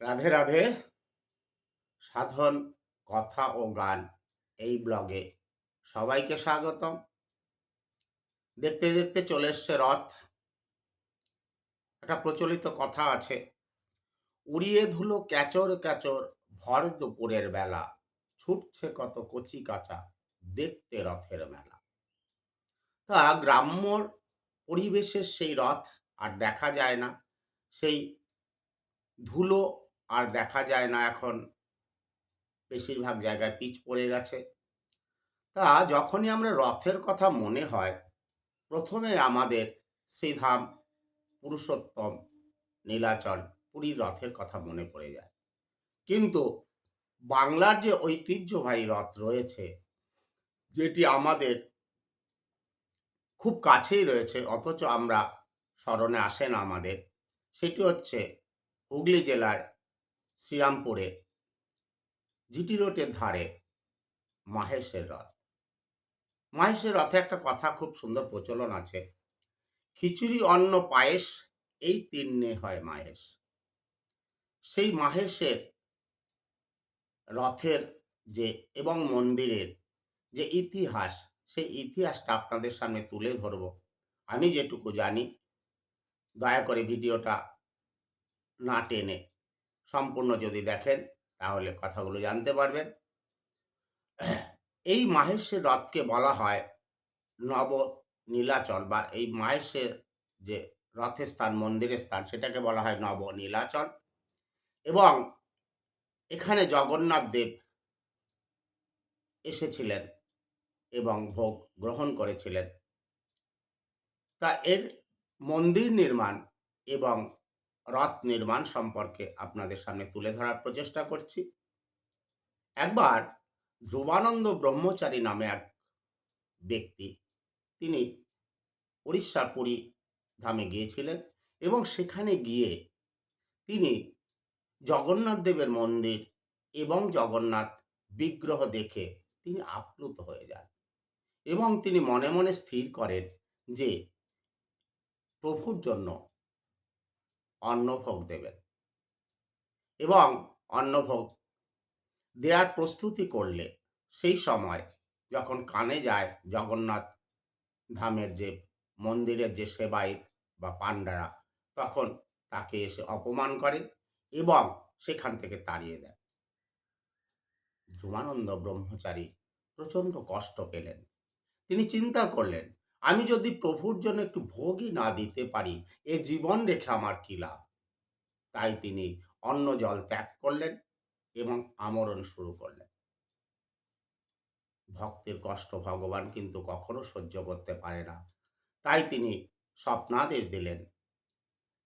রাধে রাধে। সাধন, কথা ও গান এই ব্লগে সবাইকে স্বাগতম। দেখতে দেখতে চলে এসছে রথ। একটা প্রচলিত কথা আছে, উড়িয়ে ধুলো ক্যাচর ক্যাচর, ভর দুপুরের বেলা, ছুটছে কত কচি কাঁচা, দেখতে রথের মেলা। তা গ্রাম্যর পরিবেশের সেই রথ আর দেখা যায় না। সেই ধুলো আর দেখা যায় না এখন। বেশিরভাগ জায়গায় পিচ পড়ে গেছে। তা যখনই আমরা রথের কথা মনে হয়, প্রথমে আমাদের শ্রীধাম পুরুষোত্তম নীলাচল পুরীর রথের কথা মনে পড়ে যায়। কিন্তু বাংলার যে ঐতিহ্যবাহী রথ রয়েছে, যেটি আমাদের খুব কাছেই রয়েছে, অথচ আমরা স্মরণে আসে না আমাদের, সেটি হচ্ছে হুগলি জেলার শ্রীরামপুরে, জিটি রোডের ধারে মাহেশের রথ। মাহেশের রথে একটা কথা খুব সুন্দর প্রচলন আছে। খিচুড়ি, অন্ন, পায়েস, এই তিন্নে হয় মাহেশ। সেই মাহেশের রথের যে এবং মন্দিরের যে ইতিহাস, সেই ইতিহাসটা আপনাদের সামনে তুলে ধরব। আমি যেটুকু জানি, দয়া করে ভিডিওটা না টেনে সম্পূর্ণ যদি দেখেন, তাহলে কথাগুলো জানতে পারবেন। এই মাহেশের রথকে বলা হয় নব নীলাচল বা এই মাহেশের যে রথের স্থান, মন্দিরের স্থান, সেটাকে বলা হয় নব নীলাচল। এবং এখানে জগন্নাথ দেব এসেছিলেন এবং ভোগ গ্রহণ করেছিলেন। তা এর মন্দির নির্মাণ এবং রথ নির্মাণ সম্পর্কে আপনাদের সামনে তুলে ধরার প্রচেষ্টা করছি। একবার ধ্রুবানন্দ ব্রহ্মচারী নামে এক ব্যক্তি, তিনি উড়িষ্যার পুরী ধামে গিয়েছিলেন এবং সেখানে গিয়ে তিনি জগন্নাথ দেবের মন্দির এবং জগন্নাথ বিগ্রহ দেখে তিনি আপ্লুত হয়ে যান এবং তিনি মনে মনে স্থির করেন যে প্রভুর জন্য অন্নভোগ দেবেন। এবং অন্নভোগ দেওয়ার প্রস্তুতি করলে সেই সময় যখন কানে যায় জগন্নাথ ধামের যে মন্দিরের যে সেবায়িত বা পাণ্ডারা, তখন তাকে এসে অপমান করেন এবং সেখান থেকে তাড়িয়ে দেন। ধ্রুমানন্দ ব্রহ্মচারী প্রচণ্ড কষ্ট পেলেন। তিনি চিন্তা করলেন আমি যদি প্রভুর জন্য একটু ভোগই না দিতে পারি, এ জীবন রেখে আমার কি লাভ? তাই তিনি অন্ন জল ত্যাগ করলেন এবং আমরণ শুরু করলেন। ভক্তের কষ্ট ভগবান কিন্তু কখনো সহ্য করতে পারে না। তাই তিনি স্বপ্নাদেশ দিলেন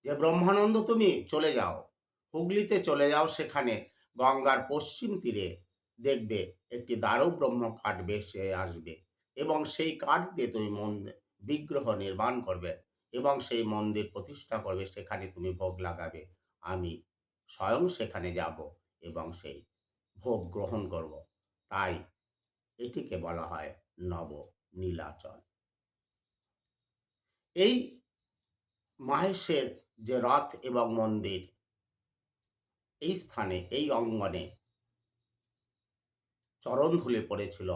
যে, ব্রহ্মানন্দ, তুমি চলে যাও। হুগলিতে চলে যাও, সেখানে গঙ্গার পশ্চিম তীরে দেখবে একটি দারু ব্রহ্ম কাঠ বেসে আসবে। এবং সেই কাঠ দিয়ে তুমি মন্দির বিগ্রহ নির্মাণ করবে এবং সেই মন্দির প্রতিষ্ঠা করবে, সেখানে তুমি ভোগ লাগাবে। আমি স্বয়ং সেখানে যাব এবং সেই ভোগ গ্রহণ করব। তাই এটিকে বলা হয় নব নীলাচল এই মাহেশের যে রথ এবং মন্দির, এই স্থানে, এই অঙ্গনে চরণ ধুলে পড়েছিল।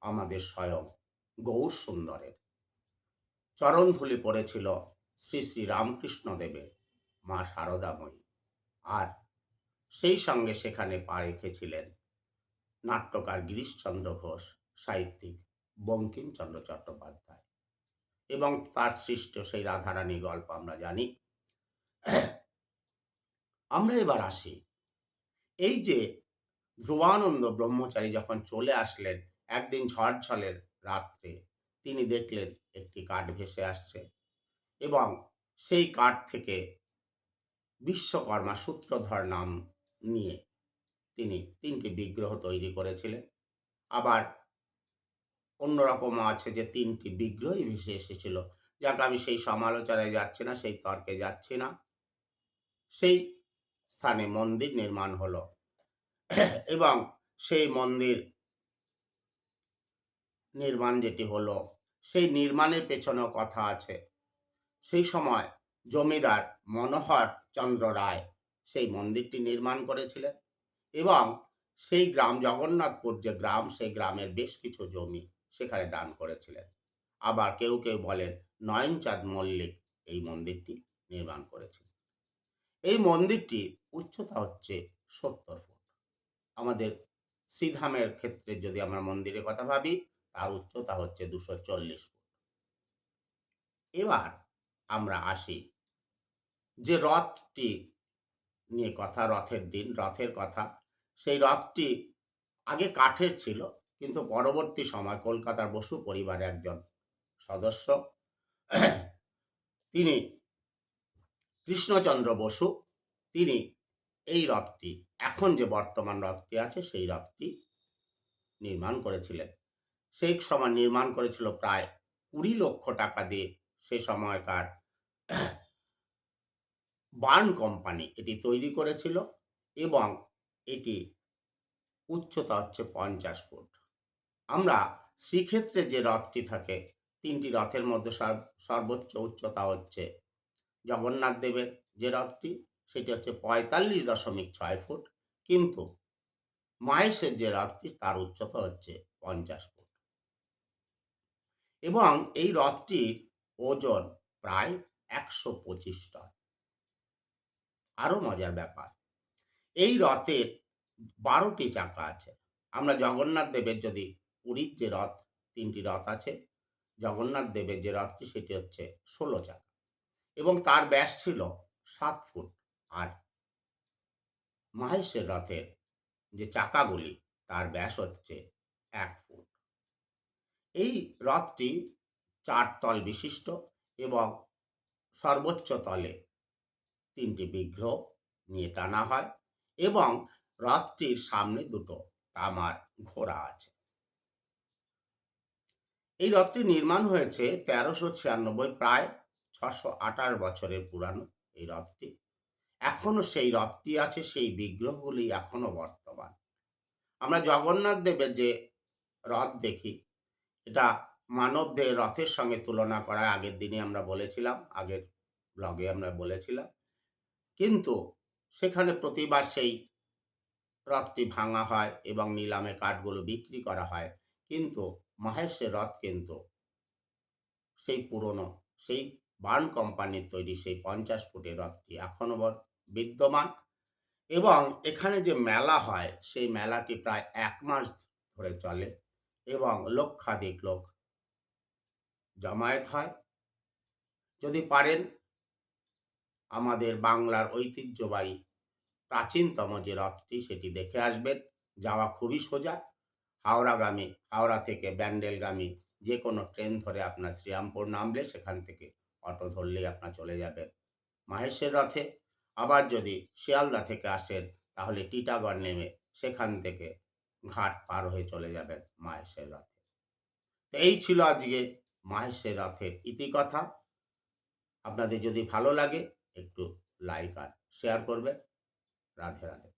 আমাদের স্বয়ং গৌর সুন্দরের। চরণ ধুলে পড়েছিল শ্রী শ্রী রামকৃষ্ণ দেবের মা শারদাময়ী। আর সেই সঙ্গে সেখানে পা রেখেছিলেন নাট্যকার গিরিশচন্দ্র ঘোষ, সাহিত্যিক বঙ্কিমচন্দ্র চট্টোপাধ্যায়। এবং তার সৃষ্ট সেই রাধারানী গল্প আমরা জানি। আমরা এবার আসি। এই যে ধ্রুবানন্দ ব্রহ্মচারী যখন চলে আসলেন একদিন ঝড় ঝলের রাত্রে তিনি দেখলেন একটি কাঠ ভেসে আসছে এবং সেই কাঠ থেকে বিশ্বকর্মা সূত্রধর নাম নিয়ে তিনি তিনটি বিগ্রহ তৈরি করেছিলেন। আবার অন্যরকম আছে যে তিনটি বিগ্রহই ভেসে এসেছিল। যাকে, আমি সেই সমালোচনায় যাচ্ছি না, সেই তর্কে যাচ্ছি না। সেই স্থানে মন্দির নির্মাণ হলো। এবং সেই মন্দির নির্মাণ যেটি হলো, সেই নির্মাণের পেছনেও কথা আছে। সেই সময় জমিদার মনোহর চন্দ্র রায় সেই মন্দিরটি নির্মাণ করেছিলেন এবং সেই গ্রাম জগন্নাথপুর যে গ্রাম, সেই গ্রামের বেশ কিছু জমি সেখানে দান করেছিলেন। আবার কেউ কেউ বলেন নয়নচাঁদ মল্লিক এই মন্দিরটি নির্মাণ করেছিলেন। এই মন্দিরটি উচ্চতা হচ্ছে সত্তর ফুট। আমাদের শ্রীধামের ক্ষেত্রে যদি আমরা মন্দিরের কথা ভাবি তার উচ্চতা হচ্ছে দুশো চল্লিশ ফুট। এবার আমরা আসি যে রথটি নিয়ে কথা, রথের দিন, রথের কথা। সেই রথটি আগে কাঠের ছিল, কিন্তু পরবর্তী সময় কলকাতার বসু পরিবারের একজন সদস্য, তিনি কৃষ্ণচন্দ্র বসু, তিনি এই রথটি, এখন যে বর্তমান রথটি আছে, সেই রথটি নির্মাণ করেছিলেন। সেই সময় নির্মাণ করেছিল প্রায় কুড়ি লক্ষ টাকা দিয়ে সে সময়কার বার্ন কোম্পানি এটি তৈরি করেছিল এবং এটি উচ্চতা হচ্ছে পঞ্চাশ ফুট। আমরা শ্রীক্ষেত্রে যে রথটি থাকে, তিনটি রথের মধ্যে সর্বোচ্চ উচ্চতা হচ্ছে জগন্নাথ দেবের যে রথটি, সেটি হচ্ছে পঁয়তাল্লিশ দশমিক ছয় ফুট, কিন্তু মাহেশের যে রথটি, তার উচ্চতা হচ্ছে পঞ্চাশ ফুট। এবং এই রথটির ওজন প্রায় একশো পঁচিশ টন। আরও মজার ব্যাপার, এই রথের বারোটি চাকা আছে। আমরা জগন্নাথ দেবের যদি পুরীর যে রথ তিনটি রথ আছে, জগন্নাথ দেবের যে রথটি সেটি হচ্ছে ষোলো চাকা এবং তার ব্যাস ছিল সাত ফুট আর মাহেশের রথের যে চাকাগুলি, তার ব্যাস হচ্ছে এক ফুট। এই রথটি চার তল বিশিষ্ট এবং সর্বোচ্চ তলে তিনটি বিগ্রহ নিয়ে টানা হয় এবং রথটির সামনে দুটো তামার ঘোড়া আছে। এই রথটি নির্মাণ হয়েছে তেরোশো ছিয়ানব্বই প্রায় ছশো আঠাশ বছরের পুরানো এই রথটি এখনও সেই রথটি আছে, সেই বিগ্রহগুলি এখনও বর্তমান। আমরা জগন্নাথ দেবের যে রথ দেখি এটা মানব দেহের রথের সঙ্গে তুলনা করা আগের দিনে আমরা বলেছিলাম, আগের ব্লগে আমরা বলেছিলাম। কিন্তু সেখানে প্রতিবার সেই রথটি ভাঙা হয় এবং নিলামে কাঠগুলো বিক্রি করা হয়। কিন্তু মহেশের রথ কিন্তু সেই পুরনো, সেই বার্ন কোম্পানির তৈরি সেই পঞ্চাশ ফুটের রথটি এখনও বিদ্যমান। এবং এখানে যে মেলা হয়, সেই মেলাটি প্রায় এক মাস ধরে চলে। এবং লক্ষাধিক লোক জমায়েত হয়। যদি পারেন, আমাদের বাংলার ঐতিহ্যবাহী প্রাচীনতম যে রথটি, সেটি দেখে আসবেন। যাওয়া খুবই সোজা। হাওড়াগামী, হাওড়া থেকে ব্যান্ডেলগামী যে কোনো ট্রেন ধরে আপনার শ্রীরামপুর নামলে সেখান থেকে অটো ধরলেই আপনার চলে যাবেন। মাহেশের রথে। আবার যদি শিয়ালদা থেকে আসেন, তাহলে টিটাগড় নেমে সেখান থেকে ঘাট পার হয়ে চলে যাবেন মাহেশের রথে। তো এই ছিল আজকে মাহেশের রথের ইতিকথা। আপনাদের যদি ভালো লাগে, একটু লাইক আর শেয়ার করবেন। রাধে রাধে।